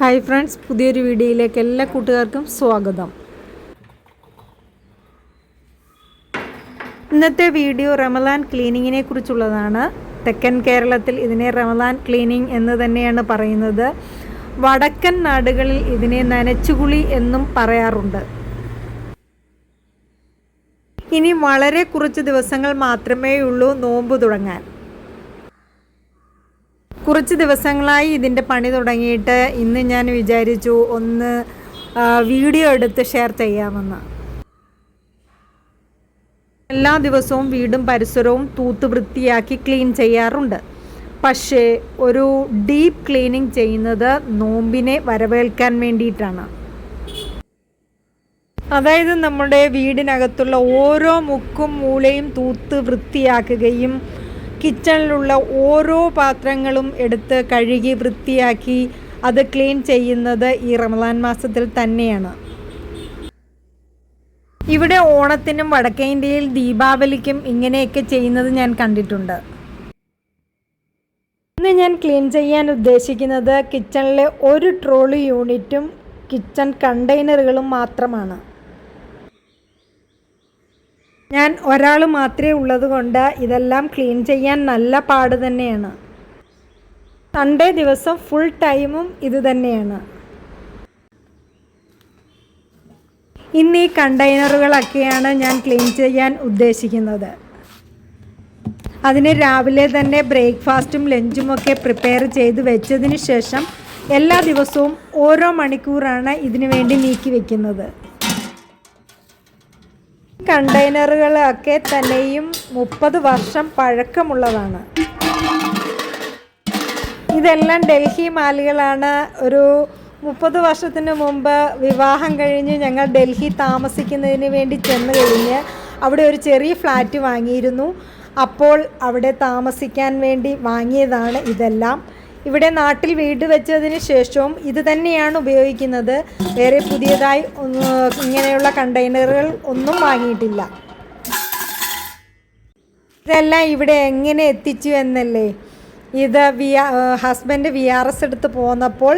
Hi friends പുതിയൊരു വീഡിയോയിലേക്ക് എല്ലാ കൂട്ടുകാർക്കും സ്വാഗതം. ഇന്നത്തെ വീഡിയോ റമലാൻ ക്ലീനിങ്ങിനെ കുറിച്ചുള്ളതാണ്. തെക്കൻ കേരളത്തിൽ ഇതിനെ റമലാൻ ക്ലീനിങ് എന്ന് തന്നെയാണ് പറയുന്നത്. വടക്കൻ നാടുകളിൽ ഇതിനെ നനച്ചുകുളി എന്നും പറയാറുണ്ട്. ഇനി വളരെ കുറച്ച് ദിവസങ്ങൾ മാത്രമേ ഉള്ളൂ നോമ്പ് തുടങ്ങാൻ. കുറച്ച് ദിവസങ്ങളായി ഇതിന്റെ പണി തുടങ്ങിയിട്ട് ഇന്ന് ഞാൻ വിചാരിച്ചു ഒന്ന് വീഡിയോ എടുത്ത് ഷെയർ ചെയ്യാമെന്ന്. എല്ലാ ദിവസവും വീടും പരിസരവും തൂത്ത് വൃത്തിയാക്കി ക്ലീൻ ചെയ്യാറുണ്ട്. പക്ഷേ ഒരു ഡീപ്പ് ക്ലീനിങ് ചെയ്യുന്നത് നോമ്പിനെ വരവേൽക്കാൻ വേണ്ടിയിട്ടാണ്. അതായത് നമ്മുടെ വീടിനകത്തുള്ള ഓരോ മുക്കും മൂലയും തൂത്ത് വൃത്തിയാക്കുകയും കിച്ചണിലുള്ള ഓരോ പാത്രങ്ങളും എടുത്ത് കഴുകി വൃത്തിയാക്കി അത് ക്ലീൻ ചെയ്യുന്നത് ഈ റമദാൻ മാസത്തിൽ തന്നെയാണ്. ഇവിടെ ഓണത്തിനും വടക്കേ ഇന്ത്യയിൽ ദീപാവലിക്കും ഇങ്ങനെയൊക്കെ ചെയ്യുന്നത് ഞാൻ കണ്ടിട്ടുണ്ട്. ഇന്ന് ഞാൻ ക്ലീൻ ചെയ്യാൻ ഉദ്ദേശിക്കുന്നത് കിച്ചണിലെ ഒരു ട്രോളി യൂണിറ്റും കിച്ചൺ കണ്ടെയ്നറുകളും മാത്രമാണ്. ഞാൻ ഒരാൾ മാത്രമേ ഉള്ളത് കൊണ്ട് ഇതെല്ലാം ക്ലീൻ ചെയ്യാൻ നല്ല പാട് തന്നെയാണ്. സൺഡേ ദിവസം ഫുൾ ടൈമും ഇത് തന്നെയാണ്. ഇന്ന് ഈ കണ്ടെയ്നറുകളൊക്കെയാണ് ഞാൻ ക്ലീൻ ചെയ്യാൻ ഉദ്ദേശിക്കുന്നത്. അതിന് രാവിലെ തന്നെ ബ്രേക്ക്ഫാസ്റ്റും ലഞ്ചും ഒക്കെ പ്രിപ്പയർ ചെയ്ത് വെച്ചതിന് ശേഷം എല്ലാ ദിവസവും ഓരോ മണിക്കൂറാണ് ഇതിനു വേണ്ടി നീക്കി വെക്കുന്നത്. കണ്ടെയ്നറുകളൊക്കെ തന്നെയും മുപ്പത് വർഷം പഴക്കമുള്ളതാണ്. ഇതെല്ലാം ഡൽഹി മാലുകളാണ്. ഒരു മുപ്പത് വർഷത്തിന് മുമ്പ് വിവാഹം കഴിഞ്ഞ് ഞങ്ങൾ ഡൽഹി താമസിക്കുന്നതിന് വേണ്ടി ചെന്ന് കഴിഞ്ഞ് അവിടെ ഒരു ചെറിയ ഫ്ലാറ്റ് വാങ്ങിയിരുന്നു. അപ്പോൾ അവിടെ താമസിക്കാൻ വേണ്ടി വാങ്ങിയതാണ് ഇതെല്ലാം. ഇവിടെ നാട്ടിൽ വീട് വെച്ചതിന് ശേഷവും ഇത് തന്നെയാണ് ഉപയോഗിക്കുന്നത്. വേറെ പുതിയതായി ഇങ്ങനെയുള്ള കണ്ടെയ്നറുകൾ ഒന്നും വാങ്ങിയിട്ടില്ല. ഇതെല്ലാം ഇവിടെ എങ്ങനെ എത്തിച്ചു എന്നല്ലേ? ഇത് വി ഹസ്ബൻഡ് വി ആർ എസ് എടുത്ത് പോന്നപ്പോൾ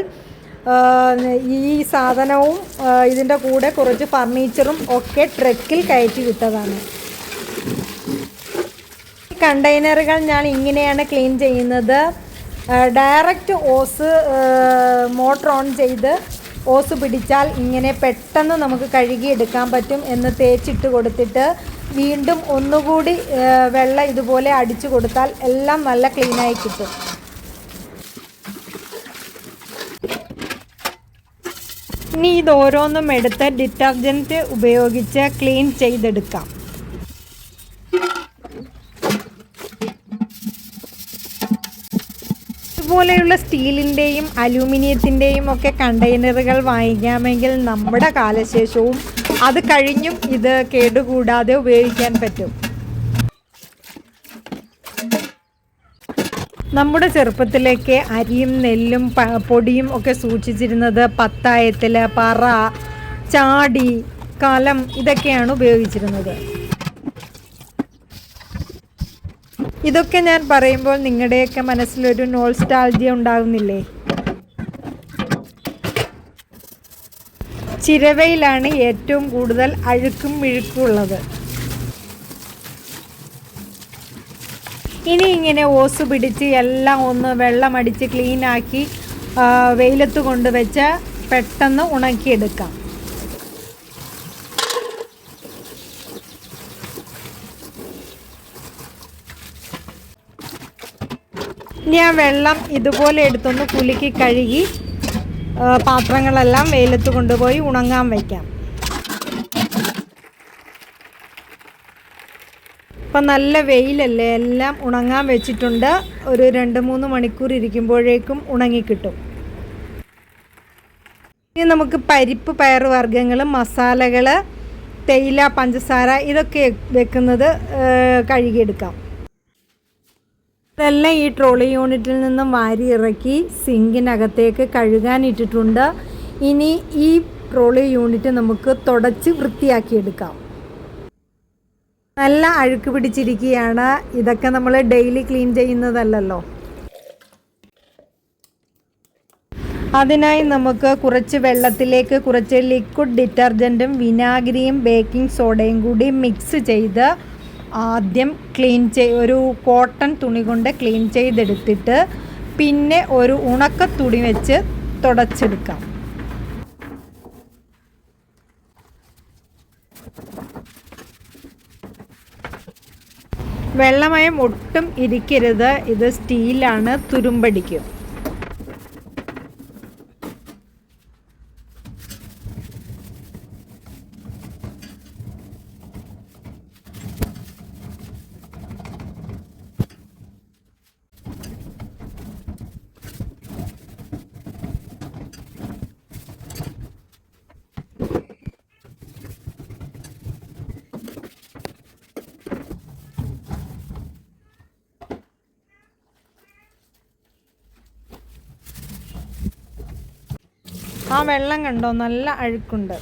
ഈ സാധനവും ഇതിന്റെ കൂടെ കുറച്ച് ഫർണിച്ചറും ഒക്കെ ട്രക്കിൽ കയറ്റി വിട്ടതാണ്. കണ്ടെയ്നറുകൾ ഞാൻ ഇങ്ങനെയാണ് ക്ലീൻ ചെയ്യുന്നത്. ഡയറക്റ്റ് ഓസ് മോട്ടർ ഓൺ ചെയ്ത് ഓസ് പിടിച്ചാൽ ഇങ്ങനെ പെട്ടെന്ന് നമുക്ക് കഴുകിയെടുക്കാൻ പറ്റും എന്ന് തേച്ചിട്ട് കൊടുത്തിട്ട് വീണ്ടും ഒന്നുകൂടി വെള്ളം ഇതുപോലെ അടിച്ചു കൊടുത്താൽ എല്ലാം നല്ല ക്ലീനായി കിട്ടും. ഇനി ഇത് ഓരോന്നും എടുത്ത് ഡിറ്റർജന്റ് ഉപയോഗിച്ച് ക്ലീൻ ചെയ്തെടുക്കാം. ഇതുപോലെയുള്ള സ്റ്റീലിന്റെയും അലൂമിനിയത്തിന്റെയും ഒക്കെ കണ്ടെയ്നറുകൾ വാങ്ങിക്കാമെങ്കിൽ നമ്മുടെ കാലശേഷവും അത് കഴിഞ്ഞും ഇത് കേടുകൂടാതെ ഉപയോഗിക്കാൻ പറ്റും. നമ്മുടെ ചെറുപ്പത്തിലേക്ക് അരിയും നെല്ലും പൊടിയും ഒക്കെ സൂക്ഷിച്ചിരുന്നത് പത്തായത്തിൽ പറ ചാടി കലം ഇതൊക്കെയാണ് ഉപയോഗിച്ചിരുന്നത്. ഇതൊക്കെ ഞാൻ പറയുമ്പോൾ നിങ്ങളുടെയൊക്കെ മനസ്സിലൊരു നോൾസ്റ്റാൾജിയ ഉണ്ടാകുന്നില്ലേ ചിരവയിലാണ് ഏറ്റവും കൂടുതൽ അഴുക്കും മിഴുക്കും ഉള്ളത്. ഇനി ഇങ്ങനെ ഓസ് പിടിച്ച് എല്ലാം ഒന്ന് വെള്ളമടിച്ച് ക്ലീനാക്കി വെയിലത്ത് കൊണ്ടുവച്ച് പെട്ടെന്ന് ഉണക്കിയെടുക്കാം. ഇനി ആ വെള്ളം ഇതുപോലെ എടുത്തൊന്ന് കുലുക്കി കഴുകി പാത്രങ്ങളെല്ലാം വെയിലത്ത് കൊണ്ടുപോയി ഉണങ്ങാൻ വയ്ക്കാം ഇപ്പം നല്ല വെയിലല്ലേ എല്ലാം ഉണങ്ങാൻ വെച്ചിട്ടുണ്ട്. ഒരു രണ്ട് മൂന്ന് മണിക്കൂർ ഇരിക്കുമ്പോഴേക്കും ഉണങ്ങിക്കിട്ടും ഇനി നമുക്ക് പരിപ്പ് പയർ വർഗങ്ങൾ മസാലകൾ തേയില പഞ്ചസാര ഇതൊക്കെ വെക്കുന്നത് കഴുകിയെടുക്കാം. ഇതെല്ലാം ഈ ട്രോളി യൂണിറ്റിൽ നിന്നും വാരി ഇറക്കി സിങ്കിനകത്തേക്ക് കഴുകാനിട്ടിട്ടുണ്ട് ഇനി ഈ ട്രോളി യൂണിറ്റ് നമുക്ക് തുടച്ച് വൃത്തിയാക്കിയെടുക്കാം നല്ല അഴുക്ക് പിടിച്ചിരിക്കുകയാണ്. ഇതൊക്കെ നമ്മൾ ഡെയിലി ക്ലീൻ ചെയ്യുന്നതല്ലല്ലോ. അതിനായി നമുക്ക് കുറച്ച് വെള്ളത്തിലേക്ക് കുറച്ച് ലിക്വിഡ് ഡിറ്റർജന്റും വിനാഗിരിയും ബേക്കിംഗ് സോഡയും കൂടി മിക്സ് ചെയ്ത് ആദ്യം ക്ലീൻ ചെയ് ഒരു കോട്ടൺ തുണി കൊണ്ട് ക്ലീൻ ചെയ്തെടുത്തിട്ട് പിന്നെ ഒരു ഉണക്ക തുണി വെച്ച് തുടച്ചെടുക്കാം. വെള്ളമയം ഒട്ടും ഇരിക്കരുത്. ഇത് സ്റ്റീലാണ് തുരുമ്പടിക്കും. ആ വെള്ളം കണ്ടോ? നല്ല അഴുക്കുണ്ട്.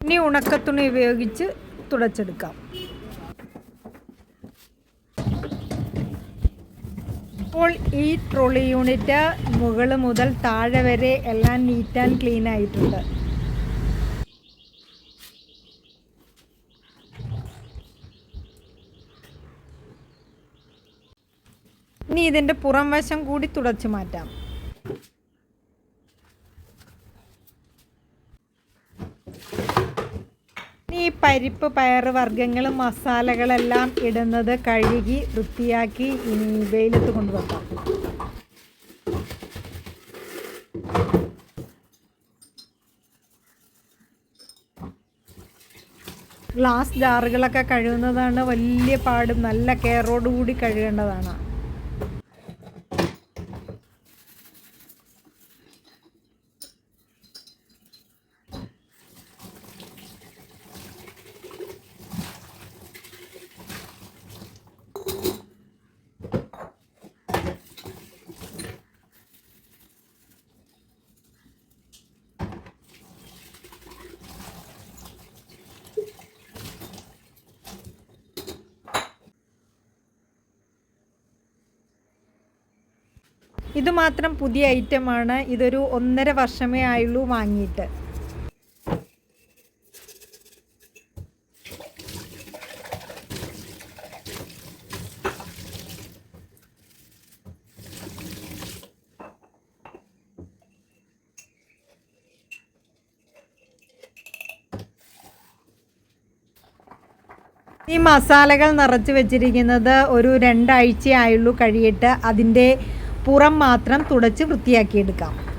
ഇനി ഉണക്കത്തുണി ഉപയോഗിച്ച് തുടച്ചെടുക്കാം. ഇപ്പോൾ ഈ ട്രോളി യൂണിറ്റ് മുകൾ മുതൽ താഴെ വരെ എല്ലാം നീറ്റ് ആൻഡ് ക്ലീൻ ആയിട്ടുണ്ട് ഇനി ഇതിന്റെ പുറം വശം കൂടി തുടച്ചു മാറ്റാം. ഈ പരിപ്പ് പയർ വർഗങ്ങളും മസാലകളെല്ലാം ഇടുന്നത് കഴുകി വൃത്തിയാക്കി ഇനി വെയിലത്ത് കൊണ്ടുവെക്കാം. ഗ്ലാസ് ജാറുകളൊക്കെ കഴുകുന്നതാണ് വലിയ പാടും. നല്ല കെയറോടുകൂടി കഴുകേണ്ടതാണ്. ഇത് മാത്രം പുതിയ ഐറ്റമാണ്. ഇതൊരു ഒന്നര വർഷമേ ആയുള്ളൂ വാങ്ങിയിട്ട്. ഈ മസാലകൾ നിറച്ച് വെച്ചിരിക്കുന്നത് ഒരു രണ്ടാഴ്ചയായുള്ളൂ കഴിയിട്ട്. അതിന്റെ പുറം മാത്രം തുടച്ച് വൃത്തിയാക്കിയെടുക്കാം.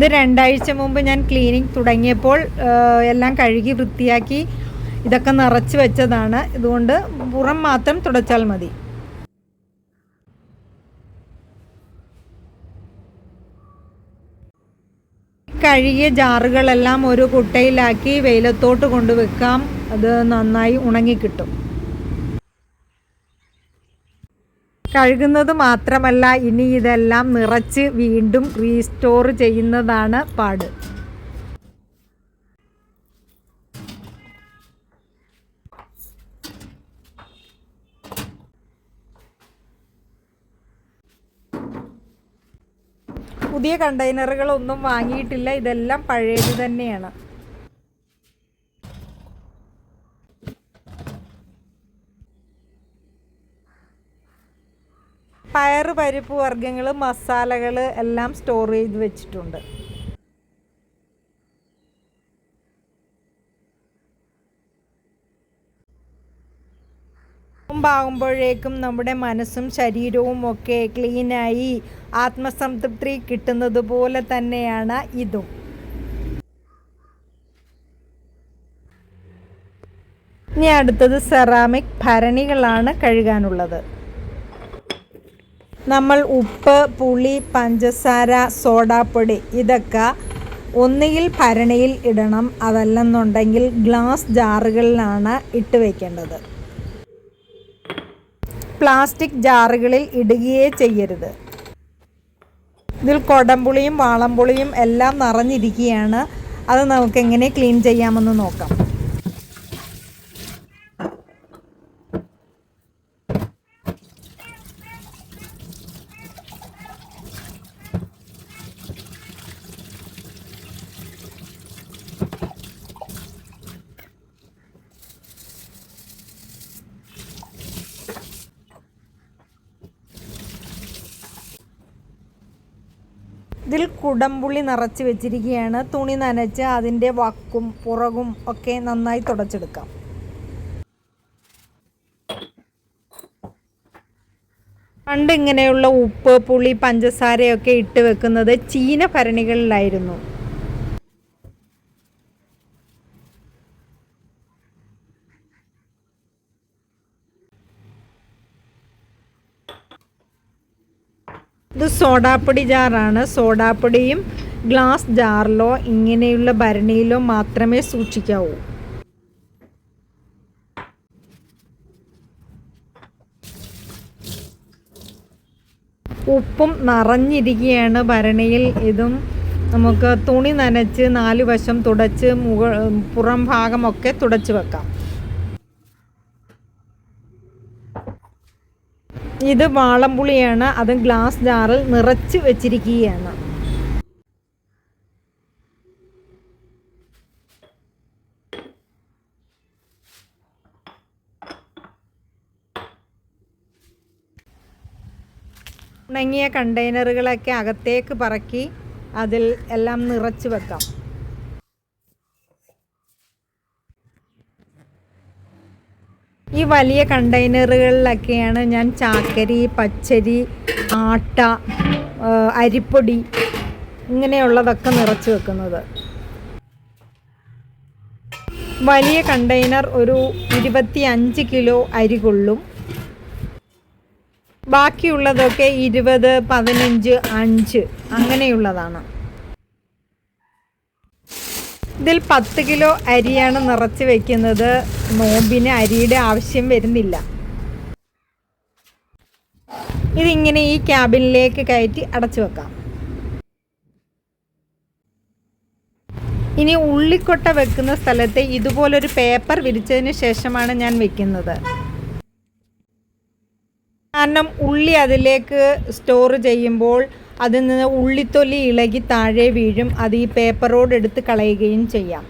ഇത് രണ്ടാഴ്ച മുമ്പ് ഞാൻ ക്ലീനിങ് തുടങ്ങിയപ്പോൾ എല്ലാം കഴുകി വൃത്തിയാക്കി ഇതൊക്കെ നിറച്ച് വെച്ചതാണ്. ഇതുകൊണ്ട് പുറം മാത്രം തുടച്ചാൽ മതി. കഴുകിയ ജാറുകളെല്ലാം ഒരു കുട്ടയിലാക്കി വെയിലത്തോട്ട് കൊണ്ടുവെക്കാം അത് നന്നായി ഉണങ്ങിക്കിട്ടും. കഴുകുന്നത് മാത്രമല്ല ഇനി ഇതെല്ലാം നിറച്ച് വീണ്ടും റീസ്റ്റോർ ചെയ്യുന്നതാണ് പാട്. പുതിയ കണ്ടെയ്നറുകളൊന്നും വാങ്ങിയിട്ടില്ല. ഇതെല്ലാം പഴയത് തന്നെയാണ്. പയറ് പരിപ്പ് വർഗങ്ങൾ മസാലകൾ എല്ലാം സ്റ്റോർ ചെയ്ത് വെച്ചിട്ടുണ്ട്. ആകുമ്പോഴേക്കും നമ്മുടെ മനസ്സും ശരീരവും ഒക്കെ ക്ലീനായി ആത്മസംതൃപ്തി കിട്ടുന്നത് പോലെ തന്നെയാണ് ഇതും. ഇനി അടുത്തത് സെറാമിക് ഭരണികളാണ് കഴുകാനുള്ളത്. നമ്മൾ ഉപ്പ് പുളി പഞ്ചസാര സോഡാപ്പൊടി ഇതൊക്കെ ഒന്നുകിൽ ഭരണിയിൽ ഇടണം. അതല്ലെന്നുണ്ടെങ്കിൽ ഗ്ലാസ് ജാറുകളിലാണ് ഇട്ട് വയ്ക്കേണ്ടത് പ്ലാസ്റ്റിക് ജാറുകളിൽ ഇടുകയേ ചെയ്യരുത്. ഇതിൽ കൊടംപുളിയും വാളംപുളിയും എല്ലാം നിറഞ്ഞിരിക്കുകയാണ്. അത് നമുക്ക് എങ്ങനെ ക്ലീൻ ചെയ്യാമെന്ന് നോക്കാം. ഇതിൽ കുടംപുള്ളി നിറച്ച് വെച്ചിരിക്കുകയാണ്. തുണി നനച്ച് അതിന്റെ വക്കും പുറകും ഒക്കെ നന്നായി തുടച്ചെടുക്കാം. പണ്ട് ഇങ്ങനെയുള്ള ഉപ്പ് പുളി പഞ്ചസാരയൊക്കെ ഇട്ട് വെക്കുന്നത് ചീന ഭരണികളിലായിരുന്നു ഇത് സോഡാപ്പൊടി ജാറാണ്. സോഡാപ്പൊടിയും ഗ്ലാസ് ജാറിലോ ഇങ്ങനെയുള്ള ഭരണിയിലോ മാത്രമേ സൂക്ഷിക്കാവൂ. ഉപ്പും നിറഞ്ഞിരിക്കുകയാണ് ഭരണിയിൽ. ഇതും നമുക്ക് തുണി നനച്ച് നാല് വശം തുടച്ച് മുക പുറം ഭാഗമൊക്കെ തുടച്ച് വെക്കാം. ഇത് വാളംപുളിയാണ്. അത് ഗ്ലാസ് ജാറിൽ നിറച്ച് വെച്ചിരിക്കുകയാണ്. ഉണങ്ങിയ കണ്ടെയ്നറുകളൊക്കെ അകത്തേക്ക് പറക്കി അതിൽ എല്ലാം നിറച്ച് വെക്കാം. ഈ വലിയ കണ്ടെയ്നറുകളിലൊക്കെയാണ് ഞാൻ ചാക്കരി പച്ചരി ആട്ട അരിപ്പൊടി ഇങ്ങനെയുള്ളതൊക്കെ നിറച്ച് വെക്കുന്നത്. വലിയ കണ്ടെയ്നർ ഒരു ഇരുപത്തി അഞ്ച് കിലോ അരി കൊള്ളും. ബാക്കിയുള്ളതൊക്കെ ഇരുപത് പതിനഞ്ച് അഞ്ച് അങ്ങനെയുള്ളതാണ്. ഇതിൽ പത്ത് കിലോ അരിയാണ് നിറച്ച് വെക്കുന്നത്. നോമ്പിന് അരിയുടെ ആവശ്യം വരുന്നില്ല. ഇതിങ്ങനെ ഈ ക്യാബിനിലേക്ക് കയറ്റി അടച്ചു വെക്കാം. ഇനി ഉള്ളിക്കൊട്ട വെക്കുന്ന സ്ഥലത്ത് ഇതുപോലൊരു പേപ്പർ വിരിച്ചതിന് ശേഷമാണ് ഞാൻ വെക്കുന്നത്. കാരണം ഉള്ളി അതിലേക്ക് സ്റ്റോർ ചെയ്യുമ്പോൾ അതിൽ നിന്ന് ഉള്ളിത്തൊലി ഇളകി താഴെ വീഴും. അത് ഈ പേപ്പറോട് എടുത്ത് കളയുകയും ചെയ്യാം.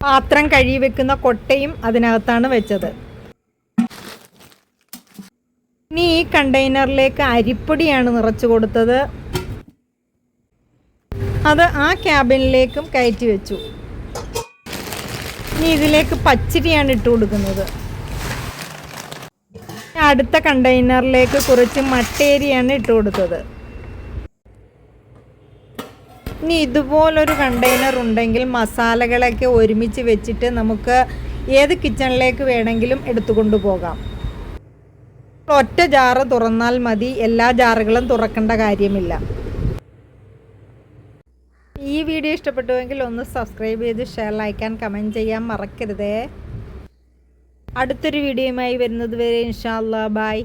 പാത്രം കഴുകി വെക്കുന്ന കൊട്ടയും അതിനകത്താണ് വെച്ചത്. ഇനി ഈ കണ്ടെയ്നറിലേക്ക് അരിപ്പൊടിയാണ് നിറച്ചു കൊടുത്തത്. അത് ആ ക്യാബിനിലേക്കും കയറ്റി വെച്ചു. ഇനി ഇതിലേക്ക് പച്ചരിയാണ് ഇട്ട് കൊടുക്കുന്നത്. അടുത്ത കണ്ടെയ്നറിലേക്ക് കുറച്ച് മട്ടേരിയാണ് ഇട്ട് കൊടുത്തത്. ഇനി ഇതുപോലൊരു കണ്ടെയ്നർ ഉണ്ടെങ്കിൽ മസാലകളൊക്കെ ഒരുമിച്ച് വെച്ചിട്ട് നമുക്ക് ഏത് കിച്ചണിലേക്ക് വേണമെങ്കിലും എടുത്തു കൊണ്ടുപോകാം ഒറ്റ ജാറ് തുറന്നാൽ മതി എല്ലാ ജാറുകളും തുറക്കേണ്ട കാര്യമില്ല. ഈ വീഡിയോ ഇഷ്ടപ്പെട്ടുവെങ്കിൽ ഒന്ന് സബ്സ്ക്രൈബ് ചെയ്ത് ഷെയർ ലൈക്കാൻ കമന്റ് ചെയ്യാൻ മറക്കരുതേ. അടുത്തൊരു വീഡിയോയുമായി വരുന്നത് വരെ ഇൻഷാല്ലാ ബൈ